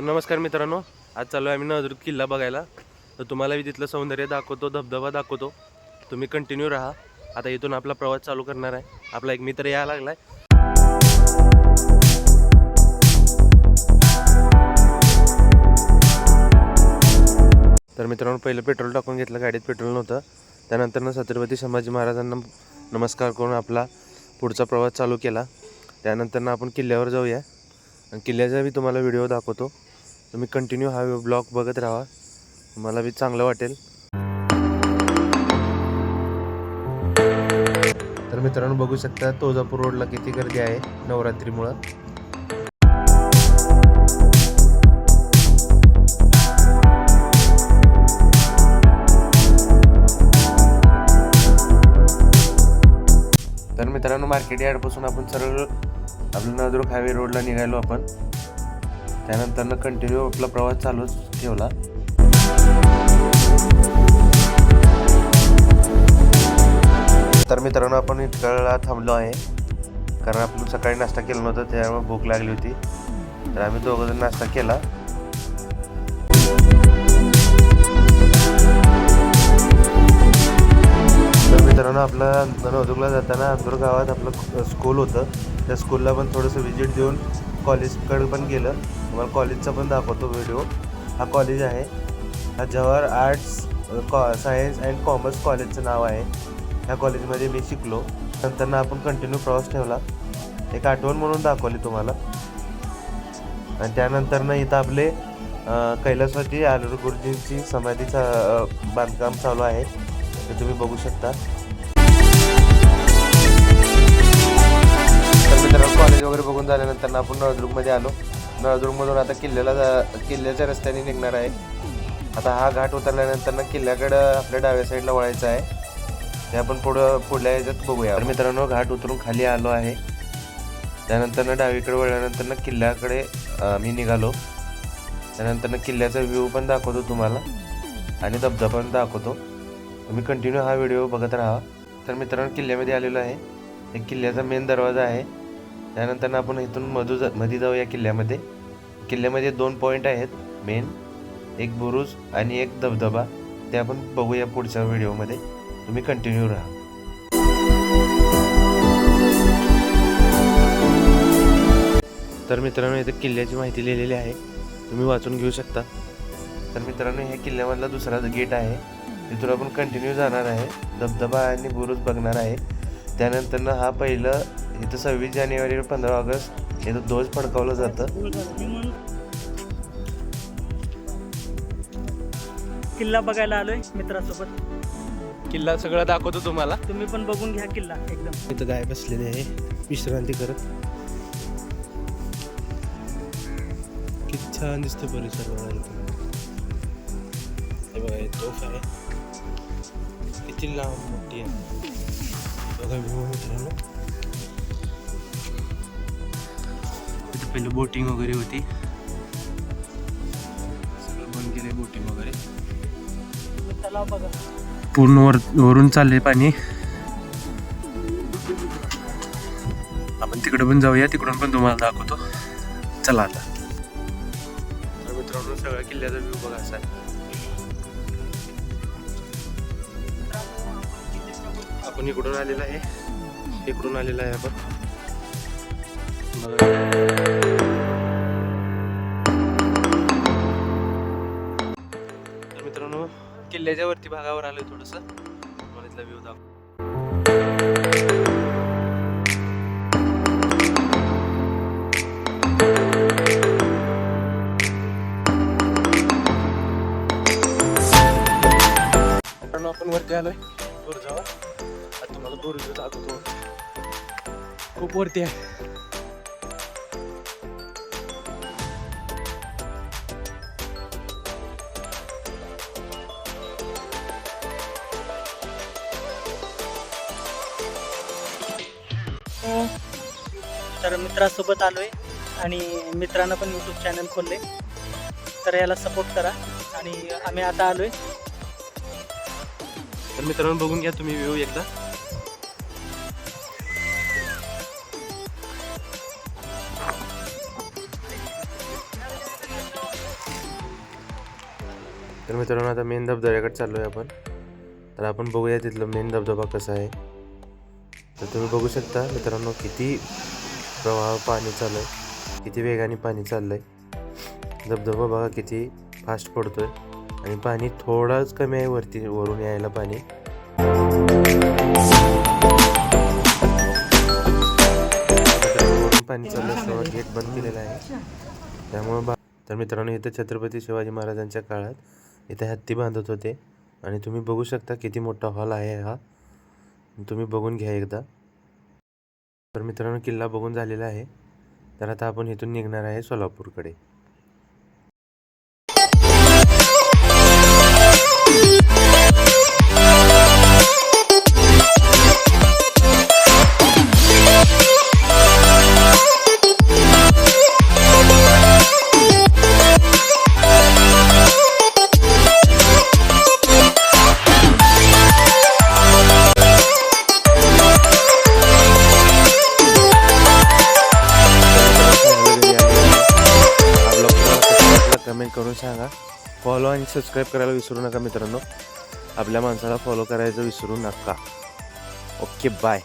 तर नमस्कार मित्रांनो आज चालू आहे आम्ही नळदुर्ग किल्ला बघायला. तर तुम्हाला मी तिथलं सौंदर्य दाखवतो धबधबा दाखवतो. तुम्ही कंटिन्यू राहा. आता इथून आपला प्रवास चालू करणार आहे. आपला एक मित्र यायला लागलाय. तर मित्रांनो पहिलं पेट्रोल टाकून घेतलं. गाडीत पेट्रोल नव्हतं. त्यानंतर छत्रपती संभाजी महाराजांना नमस्कार करून आपला पुढचा प्रवास चालू केला. त्यानंतर आपण किल्ल्यावर जाऊया. आणि किल्ल्याचा मी तुम्हाला व्हिडिओ दाखवतो. तुम्ही कंटिन्यू हा ब्लॉग बघत राहा. मला बी चांगलं वाटेल. तर मित्रांनो बघू शकता तुळजापूर रोडला किती गर्दी आहे नवरात्रीमुळं. तर मित्रांनो मार्केट यार्डपासून आपण सरळ आपलं नळदुर्ग हायवे रोडला निघालो आपण. त्यानंतरनं कंटिन्यू आपला प्रवास चालूच ठेवला. तर मित्रांनो आपण इतक्या थांबलो आहे. कारण आपण सकाळी नाश्ता केला नव्हता त्यामुळे भूक लागली होती. तर आम्ही दोघं जण नाश्ता केला. तर मित्रांनो आपला नवदुर्गला जाताना अंदूर गावात आपलं स्कूल होतं. त्या स्कूलला पण थोडंसं व्हिजिट देऊन कॉलेजकडे पण गेलं. तुम्हाला कॉलेजचा पण दाखवतो व्हिडिओ हा कॉलेज आहे. हा जवाहर आर्ट्स कॉ सायन्स अँड कॉमर्स कॉलेजचं नाव आहे. ह्या कॉलेजमध्ये मी शिकलो. नंतर आपण कंटिन्यू प्रवास ठेवला. एक आठवण म्हणून दाखवली तुम्हाला. आणि त्यानंतरनं इथं आपले अं, कैलासवासी आलूर गुरुजींची समाधीचा बांधकाम चालू आहे. ते तुम्ही बघू शकता. तर मित्रांनो कॉलेज वगैरे बघून झाल्यानंतर आपण नळदुर्गमध्ये आलो. नळदुर्गमधून आता किल्ल्याला जा- किल्ल्याच्या रस्त्याने निघणार आहे. आता हा घाट उतरल्यानंतर ना किल्ल्याकडं आपल्या डाव्या साईडला वळायचं आहे. ते आपण पुढं पुढल्या याच्यात बघूया. तर मित्रांनो घाट उतरून खाली आलो आहे. त्यानंतर ना डावीकडे वळल्यानंतर ना किल्ल्याकडे मी निघालो. त्यानंतर ना किल्ल्याचा व्ह्यू पण दाखवतो तुम्हाला. आणि धबधबा पण दाखवतो. तुम्ही कंटिन्यू हा व्हिडिओ बघत राहा. तर मित्रांनो किल्ल्यामध्ये आलेलो आहे. एक किल्ल्याचा मेन दरवाजा आहे. त्यानंतर आपण इथून मधू जा मध्ये जाऊया किल्ल्यामध्ये. किल्ल्यामध्ये दोन पॉईंट आहेत मेन एक बुरुज आणि एक धबधबा. ते आपण बघूया पुढच्या व्हिडिओमध्ये. तुम्ही कंटिन्यू राहा. तर मित्रांनो इथे किल्ल्याची माहिती लिहिलेली आहे. तुम्ही वाचून घेऊ शकता. तर मित्रांनो हे किल्ल्यामधला दुसरा गेट आहे. तिथून आपण कंटिन्यू जाणार आहे. धबधबा आणि बुरुज बघणार आहे. त्यानंतर हा पहिलं इथं सव्वीस जानेवारी पंधरा ऑगस्ट इथं ध्वज फडकावलं जातं. किल्ला बघायला आलोय मित्रासोबत. किल्ला सगळं दाखवतो तुम्हाला. तुम्ही पण बघून घ्या किल्ला एकदम. इथं गाय बसलेली आहे. विश्रांती करत. किती छान दिसतो परिसर बघा इथं. हे बघा हे तोफ आहे. किती लांब मोठी आहे. बघा व्ह्यू मित्रांनो. इथं पहिलं बोटिंग वगैरे होती. तलाव बघा. पूर्ण वर वरून चालले पाणी. आपण तिकडे पण जाऊया तिकडून पण तुम्हाला दाखवतो. चला आता. तर मित्रांनो सगळ्या किल्ल्याचा व्ह्यू बघा असा. आपण इकडून आलेला आहे. इकडून आलेला आहे आपण. बघा. किल्ल्याच्या वरती भागावर आलोय थोडस. कॉलेजला व्ह्यू दाखव. आपण वरती आलोय. बुरुजावर आता तुम्हाला बुरुज दाखवतो. खूप वरती आहे. तर मित्रासोबत आलो आहे आणि मित्रानं पण यूट्यूब चॅनल खोलले तर याला सपोर्ट करा आणि आम्ही आता आलो आहे तर मित्रांनो बघून घ्या तुम्ही व्ह्यू एकदा. तर मित्रांनो आता मेन धबधब्याकडे चाललो आहे आपण. तर आपण बघूया तिथलं मेन धबधबा कसा आहे. तर तुम्ही बघू शकता मित्रांनो किती प्रवाह पाणी चाललं आहे किती वेगाने पाणी चाललं आहे धबधबा बघा किती फास्ट पडतोय. आणि पाणी थोडंच कमी आहे वरती वरून यायला पाणी. वरून पाणी चाललं असल्यामुळे गेट बंद केलेलं आहे. त्यामुळं बा तर मित्रांनो इथं छत्रपती शिवाजी महाराजांच्या काळात इथे हत्ती बांधत होते. आणि तुम्ही बघू शकता किती मोठा हॉल आहे हा. तुम्ही बघून घ्या एकदा. तर मित्रांनो किल्ला बघून झालेला आहे. तर आता आपण इथून निघणार आहे सोलापूरकडे. कमेंट करून सांगा. फॉलो आणि सबस्क्राईब करायला विसरू नका मित्रांनो. आपल्या माणसाला फॉलो करायचं विसरू नका. Okay bye